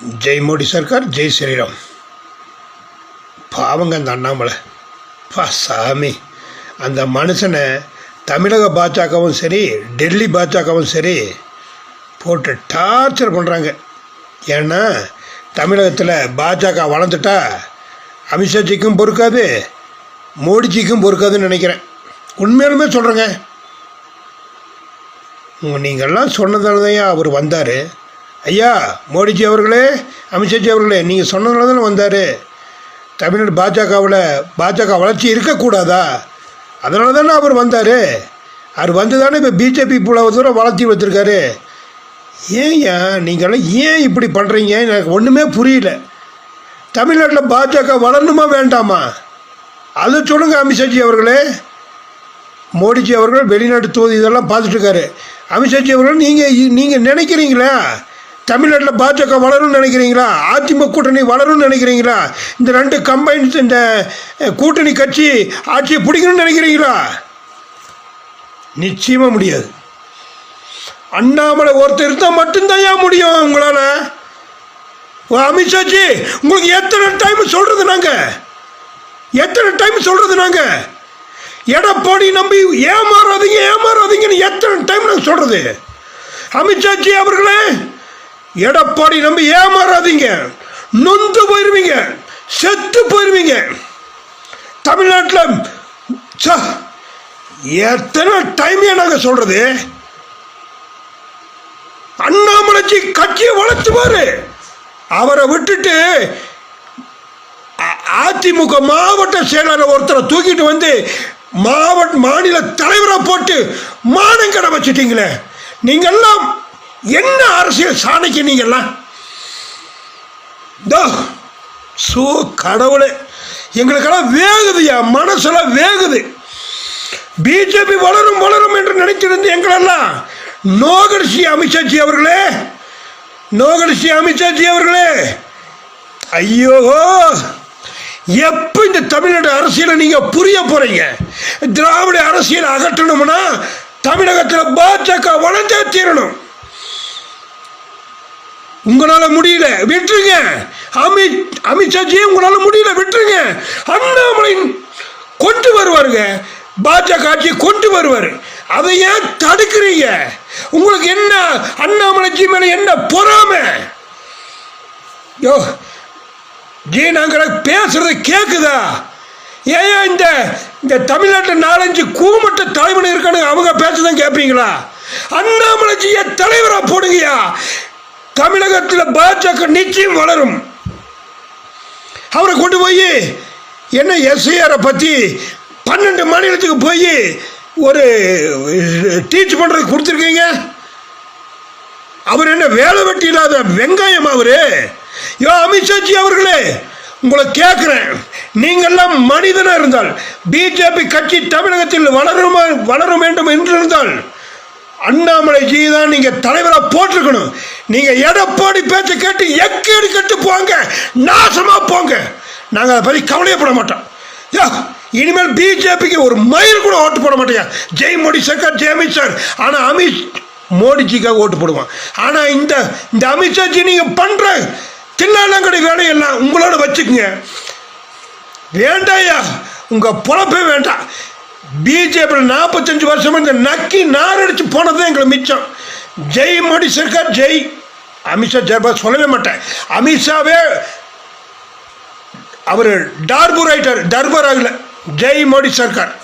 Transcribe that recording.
ஜெய் மோடி சர்க்கார் ஜெய் ஸ்ரீராம். பாவங்க அந்த அண்ணாமலை. பா சாமி. அந்த மனுஷனை தமிழக பாஜகவும் சரி டெல்லி பாஜகவும் சரி போட்டு டார்ச்சர் பண்ணுறாங்க ஏன்னா தமிழகத்தில் பாஜக வளர்ந்துட்டா அமித்ஷாஜிக்கும் பொறுக்காது மோடிஜிக்கும் பொறுக்காதுன்னு நினைக்கிறேன். உண்மையாலுமே சொல்கிறேங்க நீங்கள்லாம் சொன்னதால தான் அவர் வந்தார். ஐயா மோடிஜி அவர்களே அமித்ஷாஜி அவர்களே நீங்கள் சொன்னதால தானே வந்தார். தமிழ்நாடு பாஜகவில் பாஜக வளர்ச்சி இருக்கக்கூடாதா? அதனால தானே அவர் வந்தார். அவர் வந்து தானே இப்போ பிஜேபி இவ்வளோ தூரம் வளர்த்தி வச்சுருக்காரு. ஏன்யா நீங்களாம் ஏன் இப்படி பண்ணுறீங்க எனக்கு ஒன்றுமே புரியல. தமிழ்நாட்டில் பாஜக வளரணுமா வேண்டாமா? அது சொல்லுங்கள் அமித்ஷாஜி அவர்களே. மோடிஜி அவர்கள் வெளிநாட்டு தூதி இதெல்லாம் பார்த்துட்டுருக்காரு அமித்ஷாஜி அவர்கள் நீங்கள் நீங்கள் நினைக்கிறீங்களா? தமிழ்நாட்டில் பாஜக வளரும்னு நினைக்கிறீங்களா? அதிமுக கூட்டணி வளரும்னு நினைக்கிறீங்களா? இந்த ரெண்டு கம்பைன்ஸ் இந்த கூட்டணி கட்சி ஆட்சியை பிடிக்கணும்னு நினைக்கிறீங்களா? நிச்சயமாக முடியாது. அண்ணாமலை ஒருத்தர் இருந்தால் மட்டும்தான் ஏன் முடியும் உங்களால். ஓ, அமித்ஷாஜி உங்களுக்கு எத்தனை டைம் சொல்கிறது நாங்கள் எத்தனை டைம் சொல்கிறது நாங்கள் எடப்பாடி நம்பி ஏமாறாதீங்க ஏமாறாதீங்கன்னு எத்தனை டைம் நாங்கள் சொல்கிறது அமித்ஷாஜி அவர்களே எடப்பாடி நம்பி ஏமாறாதீங்க. நொந்து போயிருவீங்க. செத்து போயிருவீங்க. தமிழ்நாட்டில் எத்தனை டைம் நாங்கள் சொல்கிறது அண்ணாமலைச்சி கட்சியை வளர்த்துவாரு அவரை விட்டுட்டு அ- அதிமுக மாவட்ட செயலாளர் ஒருத்தரை தூக்கிட்டு வந்து மாவட்ட மாநில தலைவரை போட்டு மானங்கடை வச்சுட்டீங்களே. நீங்கெல்லாம் என்ன அரசியல் சாணிக்கு நீங்கள்லாம் தோ சோ கடவுளே. எங்களுக்கெல்லாம் வேகுதுயா? மனசெல்லாம் வேகுது. பிஜேபி வளரும் வளரும் என்று நினைத்திருந்த எங்களெல்லாம் நோகரிசி அமித்ஷாஜி அவர்களே நோகரிசி அமித்ஷாஜி அவர்களே. ஐயோ எப்போ இந்த தமிழ்நாடு அரசியலை நீங்கள் புரிய போகிறீங்க திராவிட அரசியல் அகற்றணும்னா தமிழகத்தில் பாஜக வளர்ந்தே தீரணும். உங்களால் முடியல விட்டுருங்க அமித் அமித்ஷாஜி உங்களால் முடியல விட்டுருங்க அண்ணாமலை கொண்டு வருவாருங்க. பாஜக ஆட்சியை கொண்டு வருவார். அதை ஏன் தடுக்கிறீங்க? உங்களுக்கு என்ன அண்ணாமலைஜி மேலே என்ன பொறாமை? யோ ஜி நாங்கள் பேசுறது கேட்குதா ஏன் இந்த இந்த தமிழ்நாட்டில் நாலஞ்சு கூமட்ட தலைவன் இருக்கானுங்க அவங்க பேசுதான் கேட்பீங்களா அண்ணாமலைஜியை தலைவராக போடுங்கயா தமிழகத்தில் பாஜக நிச்சயம் வளரும். அவரை கொண்டு போய் என்ன எஸ்ஐஆரை பற்றி பன்னெண்டு மாநிலத்துக்கு போய் ஒரு டீச் பண்ணுறதுக்கு கொடுத்துருக்கீங்க? அவர் என்ன வேலை வெட்டி இல்லாத வெங்காயம் அவர்? யோ அமித்ஷாஜி அவர்களே உங்களை கேட்குறேன் நீங்கள்லாம் மனிதனாக இருந்தால் பிஜேபி கட்சி தமிழகத்தில் வளரும் வளர வேண்டும் என்றிருந்தால் அண்ணாமலைஜி தான் நீங்கள் தலைவராக போட்டிருக்கணும். நீங்கள் எடப்பாடி பேச்ச கேட்டு எக்கேடு கட்டு போங்க. நாசமாக போங்க. நாங்கள் அதை பற்றி கவலையப்பட மாட்டோம். யோ இனிமேல் பிஜேபிக்கு ஒரு மயில் கூட ஓட்டு போட மாட்டேங்க. ஜெய் மோடி சர்க்கார் ஜெய் அமித் சார். ஆனால் அமித் மோடிஜிக்காக ஓட்டு போடுவான். ஆனால் இந்த இந்த அமித்ஷாஜி நீங்கள் பண்ணுற தில்லாலங்கடி வேலையெல்லாம் உங்களோட வச்சுக்கோங்க. வேண்டாயா உங்கள் பொழப்பே வேண்டாம். பிஜேபியில் நாற்பத்தஞ்சு வருஷமா இந்த நக்கி நாரடிச்சு போனது தான் எங்களுக்கு மிச்சம். ஜெய் மோடி சர்க்கார் ஜெய். அமித்ஷா ஜெயபா சொல்லவே மாட்டேன். அமித்ஷாவே அவர் டார்பூர் ஆயிட்டார். டர்பர் ஆகல. ஜெய் மோடி சர்க்கார்.